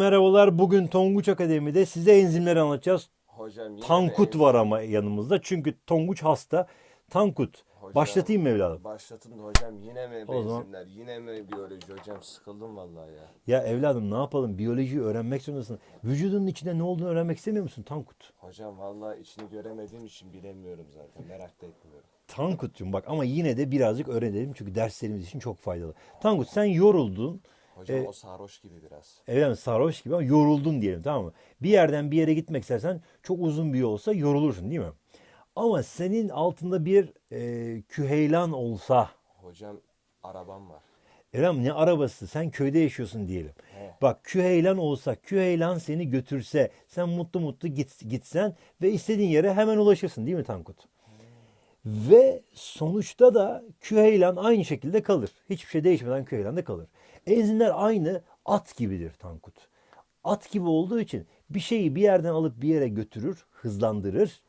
Merhabalar. Bugün Tonguç Akademi'de size enzimleri anlatacağız. Hocam Tankut var ama yanımızda. Çünkü Tonguç hasta. Tankut. Hocam, Başlatayım mı evladım? Başlatın da hocam yine mi O zaman- benzimler yine mi biyoloji hocam sıkıldım vallahi ya. Ya evladım ne yapalım? Biyolojiyi öğrenmek zorundasın. Vücudunun içinde ne olduğunu öğrenmek istemiyor musun Tankut? Hocam vallahi içini göremediğim için bilemiyorum zaten merak da etmiyorum. Tankut'cum bak ama yine de birazcık öğrenelim. Çünkü derslerimiz için çok faydalı. Tankut sen yoruldun. Hocam E, o sarhoş gibi biraz. Evladım sarhoş gibi ama yoruldun diyelim tamam mı? Bir yerden bir yere gitmek istersen çok uzun bir yol olsa yorulursun değil mi? Ama senin altında bir e, küheylan olsa Hocam arabam var. Evladım ne arabası sen köyde yaşıyorsun diyelim. He. Bak küheylan olsa küheylan seni götürse sen mutlu mutlu git, gitsen ve istediğin yere hemen ulaşırsın değil mi Tankut? Ve sonuçta da küheylan aynı şekilde kalır. Hiçbir şey değişmeden küheylan da kalır. Enzimler aynı at gibidir Tankut. At gibi olduğu için bir şeyi bir yerden alıp bir yere götürür, hızlandırır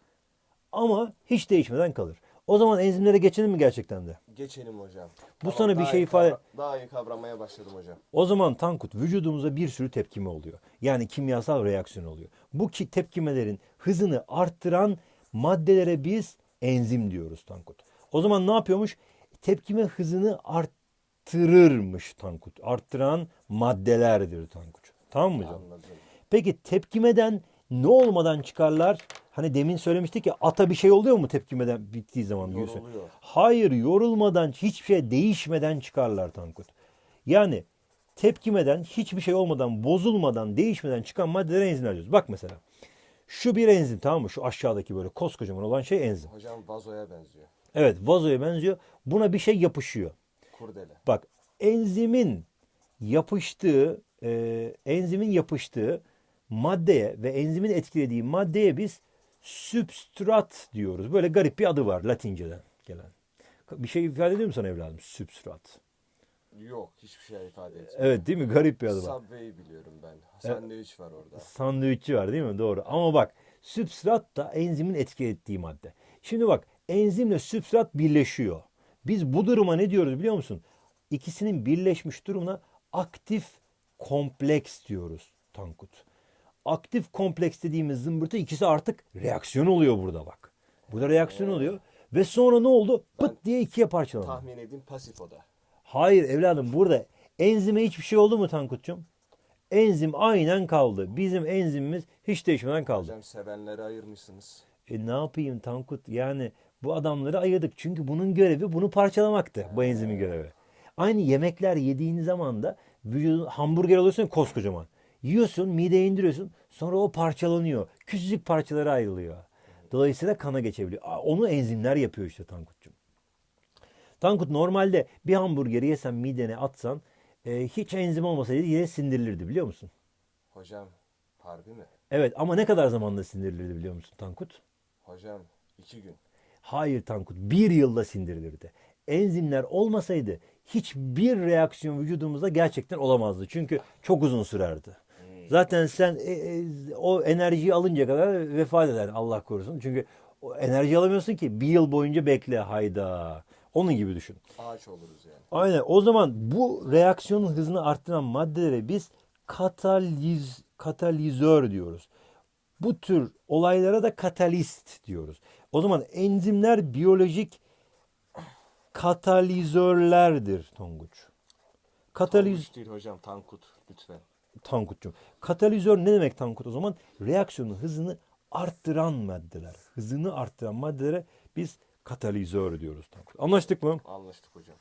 ama hiç değişmeden kalır. O zaman enzimlere geçelim mi gerçekten de? Geçelim hocam. Bu sana bir şey ifade- Daha iyi kavramaya başladım hocam. O zaman Tankut vücudumuza bir sürü tepkime oluyor. Yani kimyasal reaksiyon oluyor. Bu ki tepkimelerin hızını arttıran maddelere biz enzim diyoruz Tankut. O zaman ne yapıyormuş? Tepkime hızını arttırırmış Tankut. Arttıran maddelerdir Tankut. Tamam mı canım? Anladım. Peki tepkimeden ne olmadan çıkarlar? Hani demin söylemiştik ya ata bir şey oluyor mu tepkimeden bittiği zaman diyorsun. Yoruluyor. Hayır yorulmadan hiçbir şey değişmeden çıkarlar Tankut. Yani tepkimeden hiçbir şey olmadan bozulmadan değişmeden çıkan maddelere enzimler diyoruz. Bak mesela şu bir enzim tamam mı? Şu aşağıdaki böyle koskocaman olan şey enzim. Hocam vazoya benziyor. Evet vazoya benziyor. Buna bir şey yapışıyor. Kurdele. Bak enzimin yapıştığı e, enzimin yapıştığı maddeye ve enzimin etkilediği maddeye biz sübstrat diyoruz. Böyle garip bir adı var Latinceden gelen. Bir şey ifade ediyor mu sana evladım? Sübstrat. Yok hiçbir şey ifade etmiyor. Evet değil mi? Garip bir adı var. Subway'i biliyorum ben. Sandviç var orada. Sandviççi var değil mi? Doğru. Ama bak sübstrat da enzimin etki ettiği madde. Şimdi bak enzimle sübstrat birleşiyor. Biz bu duruma ne diyoruz biliyor musun? İkisinin birleşmiş durumuna aktif kompleks diyoruz Tankut. Aktif kompleks dediğimiz zımbırtı ikisi artık reaksiyon oluyor burada bak. Burada reaksiyon oluyor. Ve sonra ne oldu? Pıt diye ikiye parçalandı. Tahmin edeyim pasif o da. Hayır evladım burada enzime hiçbir şey oldu mu Tankut'cum? Enzim aynen kaldı. Bizim enzimimiz hiç değişmeden kaldı. Hocam sevenleri ayırmışsınız. E ne yapayım Tankut? Yani bu adamları ayırdık. Çünkü bunun görevi bunu parçalamaktı. Bu enzimin görevi. Aynı yemekler yediğin zaman da vücudun hamburger alıyorsun koskocaman. Yiyorsun, mideye indiriyorsun. Sonra o parçalanıyor. Küçücük parçalara ayrılıyor. Dolayısıyla kana geçebiliyor. Onu enzimler yapıyor işte Tankut'cum. Tankut normalde bir hamburgeri yesen midene atsan e, hiç enzim olmasaydı yine sindirilirdi biliyor musun? Hocam harbi mi? Evet ama ne kadar zamanda sindirilirdi biliyor musun Tankut? Hocam iki gün. Hayır Tankut bir yılda sindirilirdi. Enzimler olmasaydı hiçbir reaksiyon vücudumuzda gerçekten olamazdı. Çünkü çok uzun sürerdi. Zaten sen e, e, o enerjiyi alınca kadar vefat eder Allah korusun. Çünkü o enerji alamıyorsun ki bir yıl boyunca bekle hayda. Onun gibi düşün. Ağaç oluruz yani. Aynen. O zaman bu reaksiyonun hızını arttıran maddelere biz kataliz, katalizör diyoruz. Bu tür olaylara da katalist diyoruz. O zaman enzimler biyolojik katalizörlerdir Tonguç. Kataliz Tankuş değil hocam Tankut lütfen. Tankut'cum. Katalizör ne demek Tankut? O zaman reaksiyonun hızını arttıran maddeler. Hızını arttıran maddelere biz katalizör diyoruz Tankut. Anlaştık mı? Anlaştık hocam.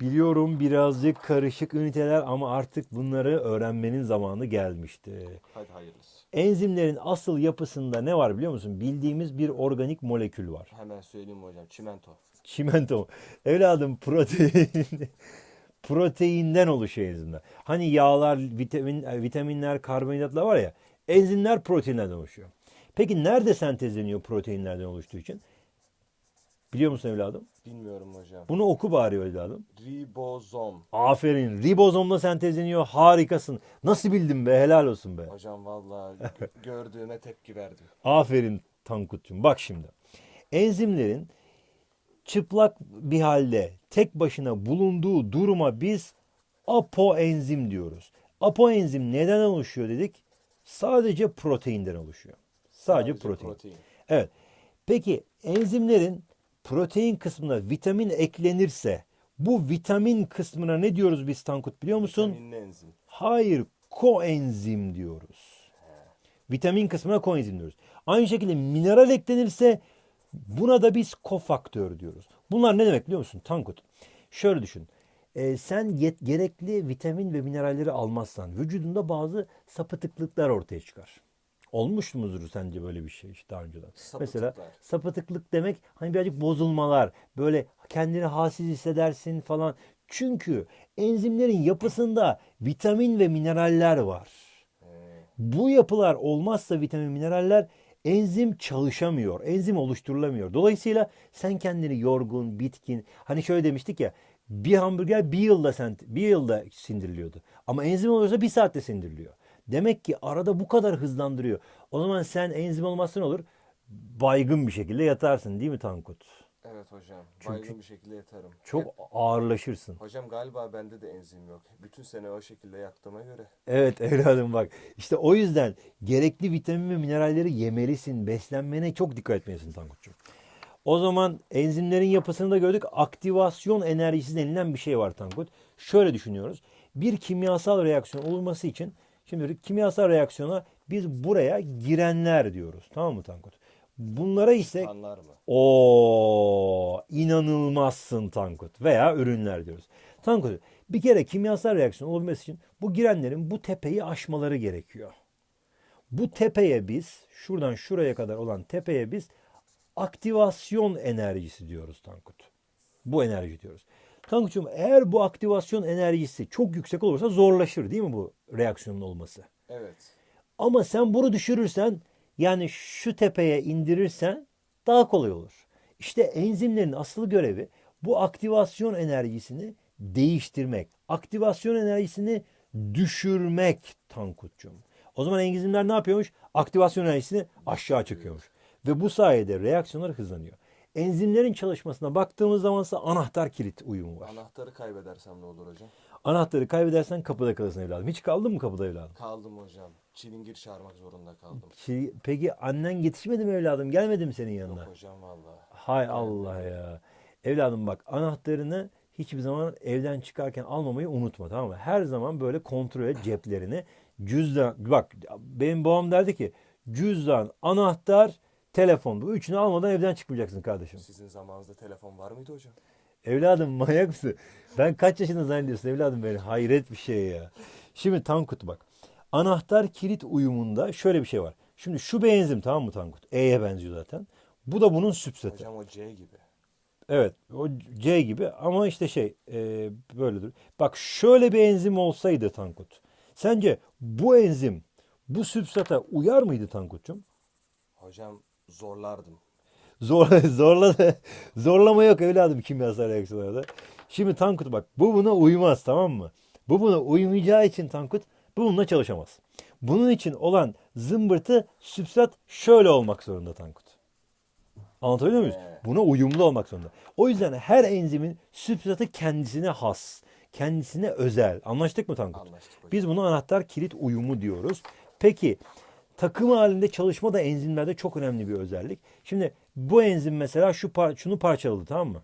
Biliyorum birazcık karışık üniteler ama artık bunları öğrenmenin zamanı gelmişti. Hadi hayırlısı. Enzimlerin asıl yapısında ne var biliyor musun? Bildiğimiz bir organik molekül var. Hemen söyleyeyim hocam. Çimento. Çimento. Evladım protein proteinden oluşuyor enzimler. Hani yağlar, vitamin, e, vitaminler, karbonhidratlar var ya. Enzimler proteinlerden oluşuyor. Peki nerede sentezleniyor proteinlerden oluştuğu için? Biliyor musun evladım? Bilmiyorum hocam. Bunu oku bari evladım. Ribozom. Aferin. Ribozomla sentezleniyor. Harikasın. Nasıl bildin be? Helal olsun be. Hocam vallahi gö- gördüğüme tepki verdim. Aferin Tankut'cum. Bak şimdi. Enzimlerin çıplak bir halde tek başına bulunduğu duruma biz apoenzim diyoruz. Apoenzim neden oluşuyor dedik? Sadece proteinden oluşuyor. Sadece, protein. Evet. Peki enzimlerin protein kısmına vitamin eklenirse bu vitamin kısmına ne diyoruz biz Tankut biliyor musun? Vitaminli enzim. Hayır, koenzim diyoruz. Vitamin kısmına koenzim diyoruz. Aynı şekilde mineral eklenirse buna da biz kofaktör diyoruz. Bunlar ne demek biliyor musun Tankut? Şöyle düşün. Ee, sen yet- gerekli vitamin ve mineralleri almazsan vücudunda bazı sapıtıklıklar ortaya çıkar. Olmuş mudur sence böyle bir şey hiç daha önceden? Mesela Sapıtıklar. sapıtıklık demek hani birazcık bozulmalar, böyle kendini halsiz hissedersin falan. Çünkü enzimlerin yapısında vitamin ve mineraller var. Bu yapılar olmazsa vitamin mineraller enzim çalışamıyor. Enzim oluşturulamıyor. Dolayısıyla sen kendini yorgun, bitkin. Hani şöyle demiştik ya bir hamburger bir yılda sen bir yılda sindiriliyordu. Ama enzim olursa bir saatte sindiriliyor. Demek ki arada bu kadar hızlandırıyor. O zaman sen enzim olmazsa ne olur? Baygın bir şekilde yatarsın değil mi Tankut? Evet hocam. Çünkü- Baygın bir şekilde yatarım. Çok Hep- ağırlaşırsın. Hocam galiba bende de enzim yok. Bütün sene o şekilde yattığıma göre. Evet evladım bak. İşte o yüzden gerekli vitamin ve mineralleri yemelisin. Beslenmene çok dikkat etmelisin Tankut'cum. O zaman enzimlerin yapısını da gördük. Aktivasyon enerjisi denilen bir şey var Tankut. Şöyle düşünüyoruz. Bir kimyasal reaksiyon olması için şimdi kimyasal reaksiyona biz buraya girenler diyoruz. Tamam mı Tankut? Bunlara ise o inanılmazsın Tankut veya ürünler diyoruz. Tankut bir kere kimyasal reaksiyon olabilmesi için bu girenlerin bu tepeyi aşmaları gerekiyor. Bu tepeye biz şuradan şuraya kadar olan tepeye biz aktivasyon enerjisi diyoruz Tankut. Bu enerji diyoruz. Tankut'cum eğer bu aktivasyon enerjisi çok yüksek olursa zorlaşır değil mi bu reaksiyonun olması? Evet. Ama sen bunu düşürürsen yani şu tepeye indirirsen daha kolay olur. İşte enzimlerin asıl görevi bu aktivasyon enerjisini değiştirmek. Aktivasyon enerjisini düşürmek Tankut'cum. O zaman enzimler ne yapıyormuş? Aktivasyon enerjisini aşağı çekiyormuş. Ve bu sayede reaksiyonlar hızlanıyor. Enzimlerin çalışmasına baktığımız zaman ise anahtar kilit uyumu var. Anahtarı kaybedersem ne olur hocam? Anahtarı kaybedersen kapıda kalırsın evladım. Hiç kaldın mı kapıda evladım? Kaldım hocam. Çilingir çağırmak zorunda kaldım. Şey, peki annen yetişmedi mi evladım? Gelmedi mi senin yanına? Yok hocam valla. Hay Allah ya. Evladım bak anahtarını hiçbir zaman evden çıkarken almamayı unutma tamam mı? Her zaman böyle kontrol et ceplerini. Cüzdan bak benim babam derdi ki cüzdan, anahtar, telefon bu üçünü almadan evden çıkmayacaksın kardeşim. Sizin zamanınızda telefon var mıydı hocam? Evladım manyak mısın? Ben kaç yaşında zannediyorsun evladım beni? Hayret bir şey ya. Şimdi Tankut bak. Anahtar kilit uyumunda şöyle bir şey var. Şimdi şu bir enzim tamam mı Tankut? E'ye benziyor zaten. Bu da bunun süpsatı. Hocam o C gibi. Evet o C gibi ama işte şey e, böyledir. Bak şöyle bir enzim olsaydı Tankut. Sence bu enzim bu süpsata uyar mıydı Tankut'cum? Hocam zorlardım. Zor, zorla, zorlama yok evladım kimyasal reaksiyonlarda. Şimdi Tankut bak bu buna uymaz tamam mı? Bu buna uymayacağı için Tankut bu bununla çalışamaz. Bunun için olan zımbırtı süpsat şöyle olmak zorunda Tankut. Anlatabiliyor muyuz? Buna uyumlu olmak zorunda. O yüzden her enzimin süpsatı kendisine has, kendisine özel. Anlaştık mı Tankut? Anlaştık hocam. Biz buna anahtar kilit uyumu diyoruz. Peki takım halinde çalışma da enzimlerde çok önemli bir özellik. Şimdi bu enzim mesela şu par şunu parçaladı tamam mı?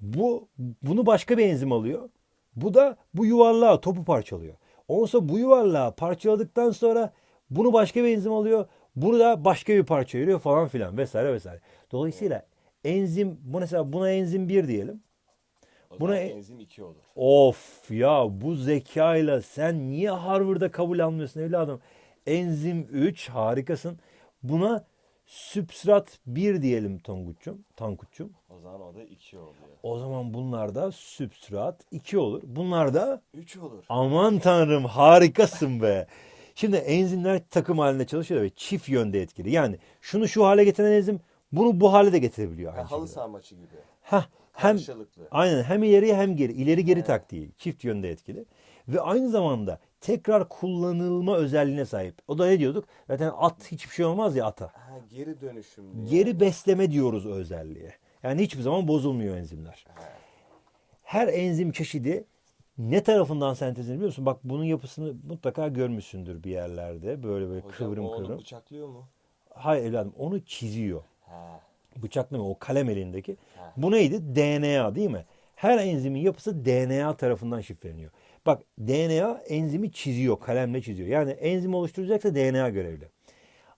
Bu bunu başka bir enzim alıyor. Bu da bu yuvarlağı topu parçalıyor. Ondan sonra bu yuvarlağı parçaladıktan sonra bunu başka bir enzim alıyor. Bunu da başka bir parça ayırıyor falan filan vesaire vesaire. Dolayısıyla enzim bu mesela buna enzim 1 diyelim. O buna e- enzim 2 olur. Of ya bu zekayla sen niye Harvard'da kabul almıyorsun evladım? Enzim 3 harikasın. Buna sübstrat 1 diyelim Tonguç'cum, Tankut'cum. O zaman o da 2 oluyor. O zaman bunlarda sübstrat 2 olur. Bunlarda 3 olur. aman tanrım harikasın be. Şimdi enzimler takım halinde çalışıyor ve çift yönde etkili. Yani şunu şu hale getiren enzim bunu bu hale de getirebiliyor. Ha, halı saha maçı gibi. Heh, hem Karşılıklı. aynen hem ileri hem geri ileri geri taktiği çift yönde etkili ve aynı zamanda tekrar kullanılma özelliğine sahip. O da ne diyorduk? Zaten at hiçbir şey olmaz ya ata. Ha, geri dönüşüm diye. Geri besleme diyoruz o özelliğe. Yani hiçbir zaman bozulmuyor enzimler. Her enzim çeşidi ne tarafından sentezlenir biliyor musun? Bak bunun yapısını mutlaka görmüşsündür bir yerlerde. Böyle böyle Hocam kıvrım o onu kıvrım. bıçaklıyor mu? Hayır evladım onu çiziyor. Ha. Bıçaklama o kalem elindeki. Ha. Bu neydi? DNA değil mi? Her enzimin yapısı DNA tarafından şifreleniyor. Bak DNA enzimi çiziyor, kalemle çiziyor. Yani enzim oluşturacaksa DNA görevli.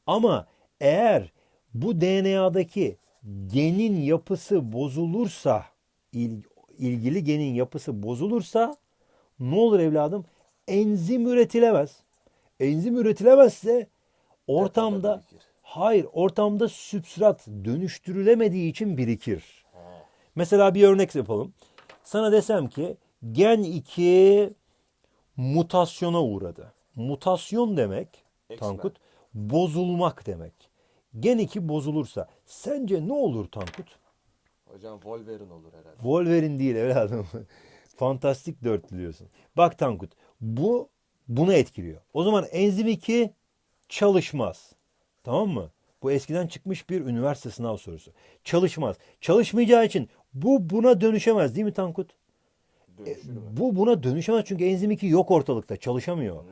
Ama eğer bu DNA'daki genin yapısı bozulursa, il- ilgili genin yapısı bozulursa ne olur evladım? Enzim üretilemez. Enzim üretilemezse ortamda hayır ortamda sübstrat dönüştürülemediği için birikir. Mesela bir örnek yapalım. Sana desem ki gen 2 mutasyona uğradı. Mutasyon demek. Tankut bozulmak demek. Gen 2 bozulursa sence ne olur Tankut? Hocam Wolverine olur herhalde. Wolverine değil evladım. Fantastik dörtlü diyorsun. Bak Tankut bu bunu etkiliyor. O zaman enzim 2 çalışmaz. Tamam mı? Bu eskiden çıkmış bir üniversite sınav sorusu. Çalışmaz. Çalışmayacağı için bu buna dönüşemez değil mi Tankut? Dönüşür mü? Bu buna dönüşemez çünkü enzim 2 yok ortalıkta. Çalışamıyor. Hmm.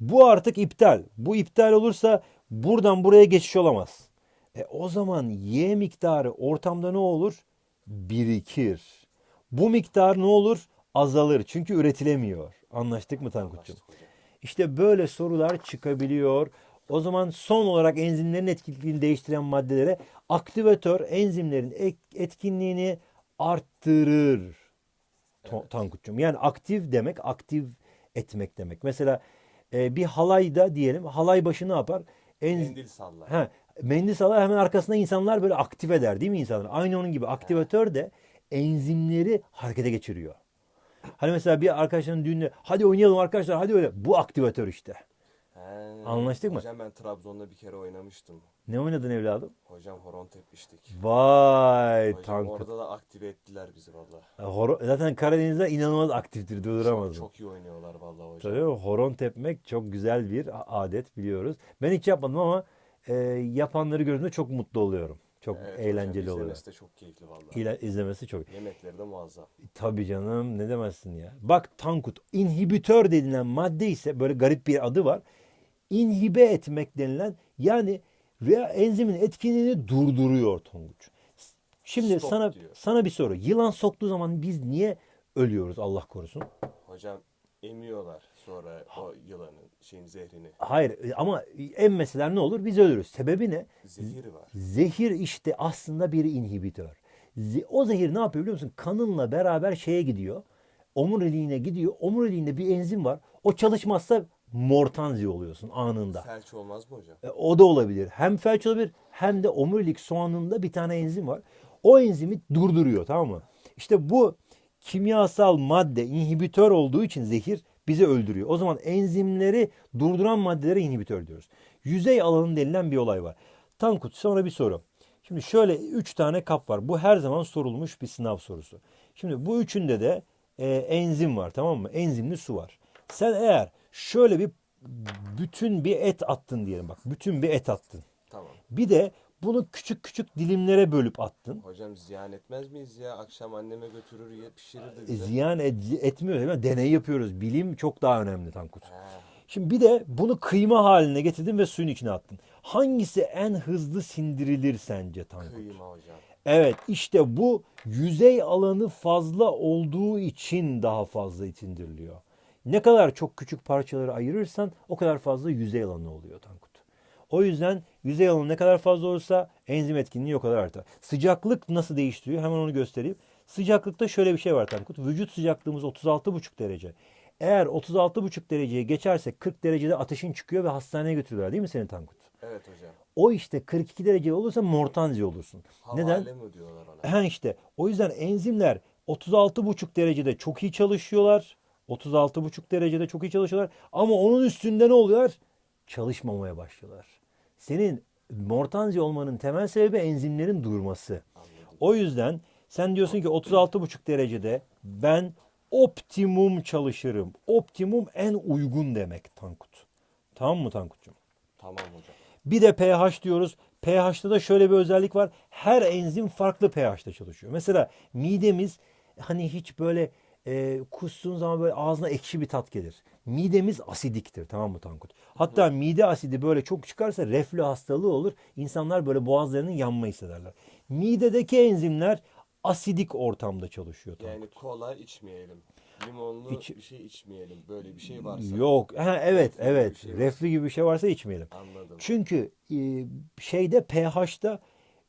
Bu artık iptal. Bu iptal olursa buradan buraya geçiş olamaz. E o zaman Y miktarı ortamda ne olur? Birikir. Bu miktar ne olur? Azalır. Çünkü üretilemiyor. Anlaştık mı Tankut'cum? İşte böyle sorular çıkabiliyor. O zaman son olarak enzimlerin etkinliğini değiştiren maddelere aktivatör enzimlerin etkinliğini arttırır. To- Tankut'cum. Yani aktif demek aktif etmek demek. Mesela e, bir halayda diyelim halay başı ne yapar? En, Mendil sallar. Ha, mendil salar hemen arkasında insanlar böyle aktif eder değil mi insanlar? Aynı onun gibi aktivatör de enzimleri harekete geçiriyor. Hani mesela bir arkadaşların düğünde hadi oynayalım arkadaşlar hadi öyle. Bu aktivatör işte. He. Anlaştık mı? Hocam ben Trabzon'da bir kere oynamıştım. Ne oynadın evladım? Hocam horon tepmiştik. Vay Hocam tankut. orada da aktive ettiler bizi valla. Horo- Zaten Karadeniz'de inanılmaz aktiftir durduramaz. çok iyi oynuyorlar valla hocam. Tabii horon tepmek çok güzel bir adet biliyoruz. Ben hiç yapmadım ama e, yapanları gördüğümde çok mutlu oluyorum. Çok Evet hocam, eğlenceli oluyor. izlemesi de çok keyifli valla. İle, izlemesi çok. Yemekleri de muazzam. Tabii canım ne demezsin ya. Bak tankut inhibitör denilen madde ise böyle garip bir adı var. İnhibe etmek denilen yani veya enzimin etkinliğini durduruyor Tonguç. Şimdi Stop sana diyor. sana bir soru. Yılan soktuğu zaman biz niye ölüyoruz Allah korusun? Hocam emiyorlar sonra o yılanın şeyin zehrini. Hayır e, ama emmeseler ne olur? Biz ölürüz. Sebebi ne? Zehiri var. Zehir işte aslında bir inhibitör. O zehir ne yapıyor biliyor musun? Kanınla beraber şeye gidiyor. Omuriliğine gidiyor. Omuriliğinde bir enzim var. O çalışmazsa mortanzi oluyorsun anında. Felç olmaz mı hocam? E, O da olabilir. Hem felç olabilir hem de omurilik soğanında bir tane enzim var. O enzimi durduruyor tamam mı? İşte bu kimyasal madde inhibitör olduğu için zehir bizi öldürüyor. O zaman enzimleri durduran maddelere inhibitör diyoruz. Yüzey alanı denilen bir olay var. Tankut sonra bir soru. Şimdi şöyle üç tane kap var. Bu her zaman sorulmuş bir sınav sorusu. Şimdi bu üçünde de e, enzim var tamam mı? Enzimli su var. Sen eğer şöyle bir bütün bir et attın diyelim bak. Bütün bir et attın. Tamam. Bir de bunu küçük küçük dilimlere bölüp attın. Hocam ziyan etmez miyiz ya? Akşam anneme götürür ye pişirir de E, bize. ziyan et- etmiyor değil mi? Deney yapıyoruz. Bilim çok daha önemli Tankut. He. Şimdi bir de bunu kıyma haline getirdin ve suyun içine attın. Hangisi en hızlı sindirilir sence Tankut? Kıyma hocam. Evet işte bu yüzey alanı fazla olduğu için daha fazla sindiriliyor. Ne kadar çok küçük parçaları ayırırsan o kadar fazla yüzey alanı oluyor Tankut. O yüzden yüzey alanı ne kadar fazla olursa enzim etkinliği o kadar artar. Sıcaklık nasıl değiştiriyor? Hemen onu göstereyim. Sıcaklıkta şöyle bir şey var Tankut. Vücut sıcaklığımız 36,5 derece. Eğer 36,5 dereceye geçerse 40 derecede ateşin çıkıyor ve hastaneye götürüyorlar değil mi seni Tankut? Evet hocam. O işte 42 derece olursa mortanzi olursun. Neden? Havale mi diyorlar ona? Ha işte o yüzden enzimler 36,5 derecede çok iyi çalışıyorlar. 36,5 derecede çok iyi çalışıyorlar. Ama onun üstünde ne oluyor? Çalışmamaya başlıyorlar. Senin mortanzi olmanın temel sebebi enzimlerin durması. O yüzden sen diyorsun ki 36,5 derecede ben optimum çalışırım. Optimum en uygun demek Tankut. Tamam mı Tankut'cum? Tamam hocam. Bir de pH diyoruz. pH'ta da şöyle bir özellik var. Her enzim farklı pH'ta çalışıyor. Mesela midemiz hani hiç böyle e, kusduğun zaman böyle ağzına ekşi bir tat gelir. Midemiz asidiktir tamam mı Tankut? Hatta mide asidi böyle çok çıkarsa reflü hastalığı olur. İnsanlar böyle boğazlarının yanma hissederler. Midedeki enzimler asidik ortamda çalışıyor Tankut. Yani kola içmeyelim. Limonlu İç- bir şey içmeyelim. Böyle bir şey varsa. Yok. Ha, evet Reflü gibi evet. bir şey. Reflü gibi bir şey varsa içmeyelim. Anladım. Çünkü e, şeyde pH'da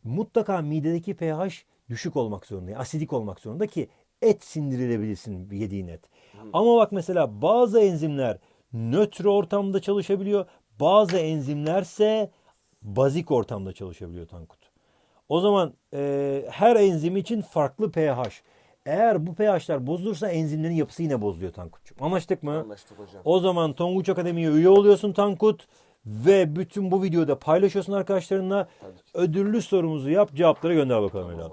mutlaka midedeki pH düşük olmak zorunda. yani asidik olmak zorunda ki et sindirilebilsin yediğin et. Ama bak mesela bazı enzimler nötr ortamda çalışabiliyor. Bazı enzimlerse bazik ortamda çalışabiliyor Tankut. O zaman e, her enzim için farklı pH. Eğer bu pH'ler bozulursa enzimlerin yapısı yine bozuluyor Tankut'cum. Anlaştık mı? Anlaştık hocam. O zaman Tonguç Akademi'ye üye oluyorsun Tankut ve bütün bu videoda paylaşıyorsun arkadaşlarınla. Ödüllü sorumuzu yap, cevapları gönder bakalım Tamam.